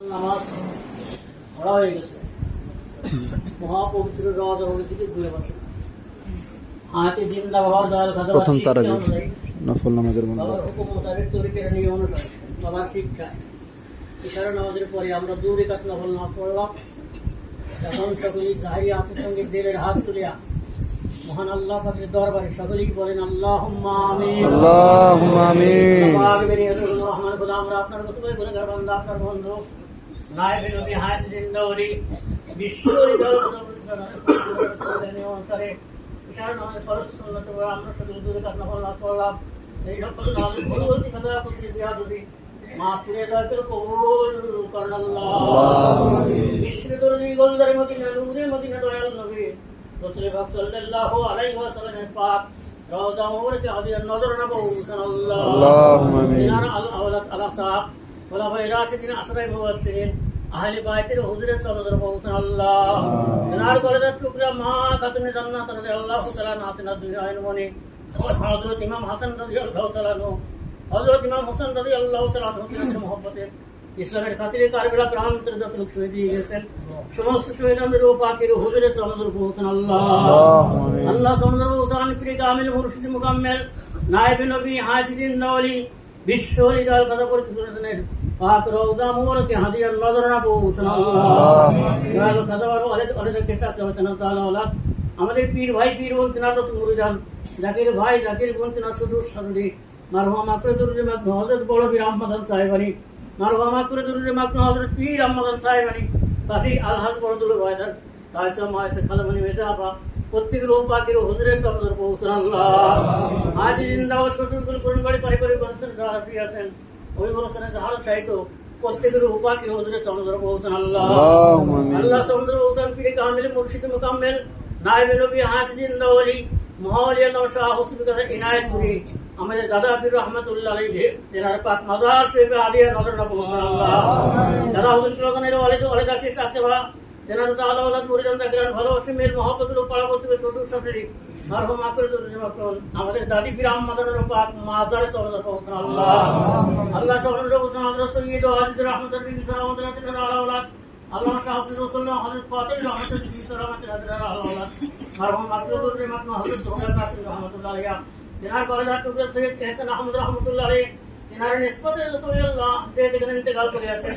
নামাজ পড়া হয়ে গেছে। মহাপবিত্র রদ থেকে ঘুরে বসে হাতে জিন্দা বাবার দয়াল খাদা প্রথম তারাবি নফল নামাজের বন্ধ বাবার হুকুম মোতাবেক তরিকের নিয়ম অনুসারে। বাবার শিক্ষা। ইশারা নামাজের পরে আমরা দূরে কাত নফল নামাজ পড়লাম। এখন সকলেই জাহারি হাতের সঙ্গে দিলের হাত তুলিয়া। মহান আল্লাহ পাকের দরবারে সকলেই বলেন আল্লাহ আমিন। আল্লাহুম্মা আমিন। পাক বেরিয়ে এলো রহমান খোদা আমরা আপনার কত করে আপনার বন্ধু। নায়েব নবী হায়াত জিন্দাওয়ালি বিশ্বরি দল অনুসারে বিশাল নামের ফরজ সুন্নত করে আমরা শুধু দূরে কাজ নফল লাভ করলাম এই সকল নামের ভুলবতী কথা প্রতি বিয়া যদি মা ফিরে দয়াকে কবুল করেন আল্লাহ বিশ্ব দরদি গোলদারে মদিনা নূরে মদিনা দয়াল নবী মুবাশশিরিন আহলে বাইতের হুজুরের সরদার পৌঁছান আল্লাহ। দিনার কলেজের টুকরা মা খাতুনে জান্নাত রাদিয়াল্লাহু তাআলা নাতিনা মনি। হযরত ইমাম হাসান রাদিয়াল্লাহু তাআলা নু হযরত ইমাম হাসান রাদিয়াল্লাহু তাআলা নু মহব্বতে? ইসলামের খাতিরে কারবেলা প্রান্তের যত লোক শহীদ দিয়ে গেছেন। সমস্ত শহীদানদের ও পাকের হুজুরের সরদার পৌঁছান আল্লাহ। আল্লাহ সমুদ্র উদান প্রিয় কামিল মুর্শিদ মুকাম্মেল। নায়েব নবী হাজিদিন বিশ্ব হৃদয় কথা করে তুলেছেন পাক রওজা মুবারকে হাদিয়ার নজর না ওলাদ আমাদের পীর ভাই পীর বোন তিনার তো মুরিদান জাকির ভাই জাকির বোন তিনার শ্বশুর মারহুমা মাকরু হযরত বড় পীর আহমদান সাহেবানি। মারহুমা মাকরে দুরুরে মাকরু হযরত পীর আহমদান সাহেবানি। কাশি আলহাজ বড় দুলে ভাইদার তাইসা মাইসা খালামনি মেজা আপা প্রত্যেকের উপাকের হুজুরের সমাদর পৌঁছান আল্লাহ। আজ শ্বশুরগুল করুন বাড়ি ফ্রি আছেন। ওই অনুষ্ঠানে যাহার সাহিত্য প্রত্যেকের উপাকের হুজুরের সমাদর পৌঁছান আল্লাহ। আল্লাহ সমুদ্র পৌঁছান ফিরে কামিল মুর্শিদ মুকাম্মেল নায়েব নবী হাজ জিন্দাওয়ালি মহাওয়ালিয়া নওশাহ হুসুল কথা ইনায়তপুরি। আমাদের দাদা পীর রহমতুল্লাহ আলাইহি তেনার পাক মাজার শরীফে আলিয়া নজর না পৌঁছান আল্লাহ। দাদা হুজুর লগনের ওয়ালিদ ওয়ালিদা কে সাথে বা তেনার তাআলা ওয়ালাদ মুরিদান তাকরান ভালোবাসে পাড়া প্রতিবে শ্বশুর শাশুড়ি মারহুম আকরতুল জামাতুল আমাদের দাদি পীর আহমদের পাক মাজার চলে পৌঁছান আল্লাহ। আল্লাহ সবরুল পৌঁছান হযরত সৈয়দ ওয়ালিদ রহমতুল্লাহ বিন সালামাতুল্লাহ তাআলা আলাউলাদ আল্লাহ শাহফিজ রাসূলুল্লাহ হযরত ফাতিল রহমতুল্লাহ বিন সালামাতুল্লাহ তাআলা আলাউলাদ মারহুম আকরতুল জামাতুল হযরত সোহেল কাসিম রহমতুল্লাহ আলাইহি। তেনার কলেজার টুকরা সৈয়দ এহসান আহমদ রহমতুল্লাহ আলাইহি। তেনার নিসবতে যত আল্লাহ যে যেখানে ইন্তেকাল করে আছেন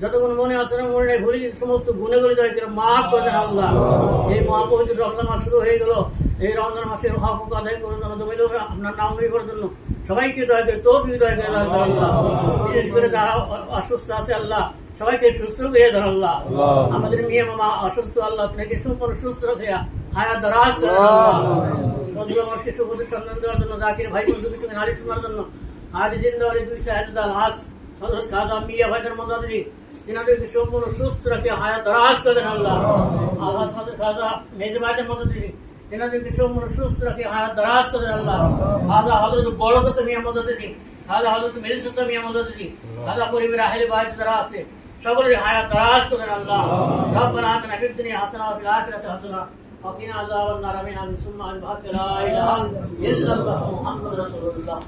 যতক্ষণ মনে আসে না, মনে নেই, ভুলি, সমস্ত গুণেগুলি দয়া করে মাফ করে আল্লাহ। এই মহাপবিত্র রমজান মাস শুরু হয়ে গেল, এই রমজান মাসের হক আদায় করে দেন তুমি আপনার নাম নিয়ে করার জন্য সবাইকে দয়া করে তো দয়া করে আল্লাহ। বিশেষ করে যারা অসুস্থ আছে আল্লাহ, সবাইকে সুস্থ করে দেন আল্লাহ। আমাদের মেয়ে মামা অসুস্থ, আল্লাহ তোমাকে সুপর সুস্থ রেখে হায়া দরাজ করে বন্ধু আমার শিশু বন্ধুর সন্ধান দেওয়ার জন্য, জাকির ভাই বন্ধু কিছু নারী শোনার জন্য। আজ জিন্দাওয়ারি দুই সাহেব দাল হাস হজরত খাজা মিয়া ভাইদের মজাদি তিনাদেরকে সম্পূর্ণ সুস্থ রাখে হায়াত রাজ করেন আল্লাহ আল্লাহ হজরত খাজা মেজে ভাইদের মজাদি তিনাদেরকে সম্পূর্ণ সুস্থ রাখে হায়াত রাজ করেন আল্লাহ খাজা হজরত বড় কাছে মিয়া মজাদি খাজা হজরত মেরিস কাছে মিয়া মজাদি খাজা পরিবার আহলে বাইত যারা আছে সকলের হায়াত রাজ করেন আল্লাহ রব্বানা আতিনা ফিদ দুনিয়া হাসানা ওয়া ফিল আখিরাতি হাসানা وقنا عذاب النار من ثم الباقي لا اله الا الله محمد رسول الله